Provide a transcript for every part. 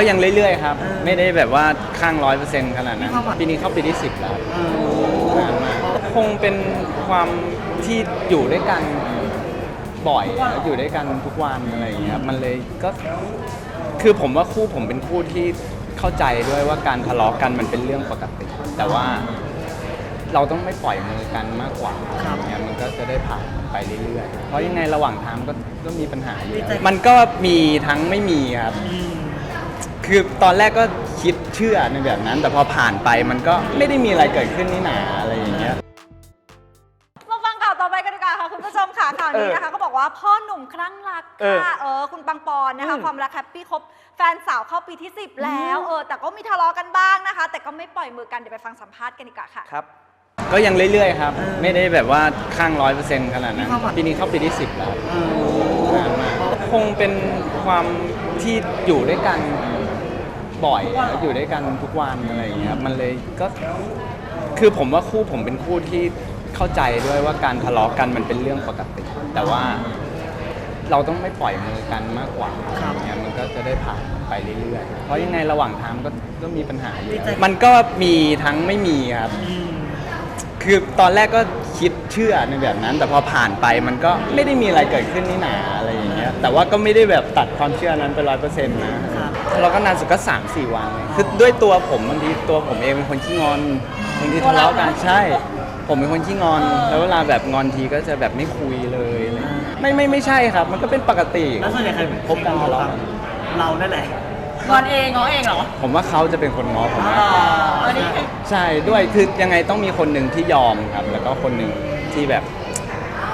ก็ยังเรื่อยๆครับเออไม่ได้แบบว่าข้างร้อยเปอร์เซ็นต์ขนาดนั้นมีความหวังปีนี้เข้าปีที่สิบแล้วเออนานมากคงเป็นความที่อยู่ด้วยกันบ่อยแล้วอยู่ด้วยกันทุกวันอะไรอย่างเงี้ยครับมันเลยก็คือผมว่าคู่ผมเป็นคู่ที่เข้าใจด้วยว่าการทะเลาะกันมันเป็นเรื่องปกติ แต่ว่าเราต้องไม่ปล่อยมือกันมากกว่าครับเนี่ยมันก็จะได้ผ่านไปเรื่อยๆ เพราะยังไงระหว่างทางก็ก็มีปัญหาอยู่มีใจมันก็มีทั้งไม่มีครับอืม คือตอนแรกก็คิดเชื่อในแบบนั้น แต่พอผ่านไปมันก็ไม่ได้มีอะไรเกิดขึ้นนี่หนาอะไรอย่างเงี้ย มาฟังข่าวต่อไปกันดีกว่าค่ะคุณผู้ชมค่ะข่าวนี้นะคะก็บอกว่าพ่อหนุ่มคลั่งรักเออค่ะเออคุณปังปอนนะคะอืมความรักแฮปปี้ครบแฟนสาวเข้าปีที่ 10 แล้วเออแต่ก็มีทะเลาะกันบ้างนะคะ แต่ก็ไม่ปล่อยมือกันเดี๋ยวไปฟังสัมภาษณ์กันดีกว่าค่ะ ครับ ก็ยังเรื่อยๆครับเออไม่ได้แบบว่าข้างร้อยเปอร์เซ็นต์ขนาดนั้นมีความหวังปีนี้เข้าปีที่สิบแล้วเออนานมากคงเป็นความที่อยู่ด้วยกัน บ่อยแล้วอยู่ด้วยกันทุกวันอะไรอย่างเงี้ยครับมันเลยก็คือผมว่าคู่ผมเป็นคู่ที่เข้าใจด้วยว่าการทะเลาะกันมันเป็นเรื่องปกติ แต่ว่าเราต้องไม่ปล่อยมือกันมากกว่าครับเนี่ยมันก็จะได้ผ่านไปเรื่อยๆ เพราะยังไงระหว่างทางก็ก็มีปัญหาอยู่มีใจมันก็มีทั้งไม่มีครับอืมคือตอนแรกก็คิดเชื่อในแบบนั้น แต่พอผ่านไปมันก็ไม่ได้มีอะไรเกิดขึ้นนี่หนาอะไรอย่างเงี้ย แต่ว่าก็ไม่ได้แบบตัดความเชื่อนั้นไปร้อยเปอร์เซ็นต์นะครับ เราก็นานสุดก็สามสี่วันเลยคือด้วยตัวผมบางทีตัวผมเองเป็นคนขี้งอนบางทีทะเลาะกันใช่ ผมเป็นคนขี้งอน แล้วเวลาแบบงอนทีก็จะแบบไม่คุยเลยอะไรอย่างเงี้ยไม่ไม่ไม่ใช่ครับ มันก็เป็นปกติแล้วส่วนใหญ่ใครพบกันทะเลาะกันเรานั่นแหละงอนเองง้อเองเหรอผมว่าเขาจะเป็นคนง้อผมมากกว่า อันนี้ใช่ด้วยคือยังไงต้องมีคนหนึ่งที่ยอมครับ แล้วก็คนหนึ่งที่แบบ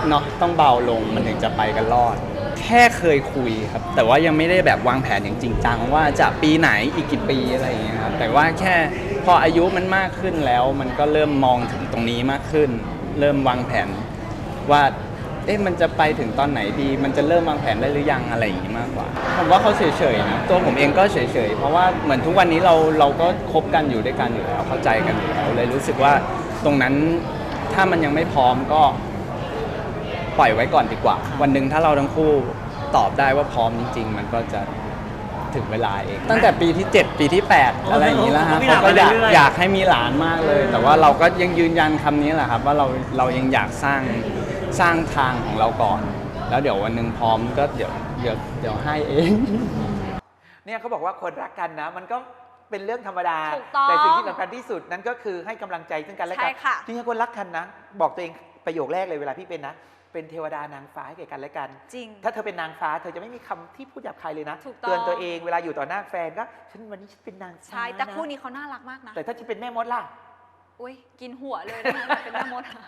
เนาะต้องเบาลงมันถึงจะไปกันรอด แค่เคยคุยครับ แต่ว่ายังไม่ได้แบบวางแผนอย่างจริงจังว่าจะปีไหนอีกกี่ปีอะไรอย่างเงี้ยครับแต่ว่าแค่พออายุมันมากขึ้นแล้ว มันก็เริ่มมองถึงตรงนี้มากขึ้น เริ่มวางแผนว่าเอ๊ะมันจะไปถึงตอนไหนดี มันจะเริ่มวางแผนได้หรือยังอะไรอย่างงี้มากกว่า ผมว่าเขาเฉยๆนะตัวผมเองก็เฉยๆ เพราะว่าเหมือนทุกวันนี้เราเราก็คบกันอยู่ด้วยกันอยู่แล้วเข้าใจกันอยู่แล้วเลยรู้สึกว่าตรงนั้นถ้ามันยังไม่พร้อมก็ ปล่อยไว้ก่อนดีกว่า วันหนึ่งถ้าเราทั้งคู่ตอบได้ว่าพร้อมจริง ๆ มันก็จะถึงเวลาเอง ตั้งแต่ปีที่ 7 ปีที่ 8 อะไรอย่างนี้แล้วฮะโอ้โหเขาก็อยากมีหลานมาเรื่อยๆอยากให้มีหลานมากเลย แต่ว่าเราก็ยังยืนยันคำนี้แหละครับ ว่าเราเรายังอยากสร้างสร้างทางของเราก่อน แล้วเดี๋ยววันหนึ่งพร้อมก็เดี๋ยวเดี๋ยวเดี๋ยวให้เองเนี่ยเขาบอกว่าคนรักกันนะ มันก็เป็นเรื่องธรรมดาถูกต้องแต่สิ่งที่สำคัญที่สุดนั้นก็คือให้กำลังใจซึ่งกันและกัใช่ค่ะจริงๆคนรักกันนะ บอกตัวเองประโยคแรกเลยเวลาพี่เป็นนะ เป็นเทวดานางฟ้าให้แก่กันและกัน จริง ถ้าเธอเป็นนางฟ้าเธอจะไม่มีคำที่พูดหยาบคายเลยนะถูกต้อง เตือนตัวเองเวลาอยู่ต่อหน้าแฟนก็ฉันวันนี้ฉันเป็นนางฟ้าใช่แต่ะคู่นี้เขาน่ารักมากนะแต่ถ้าฉันเป็นแม่มดล่ะ อุ้ยกินหัวเลยนะคะเป็นแม่มดอะ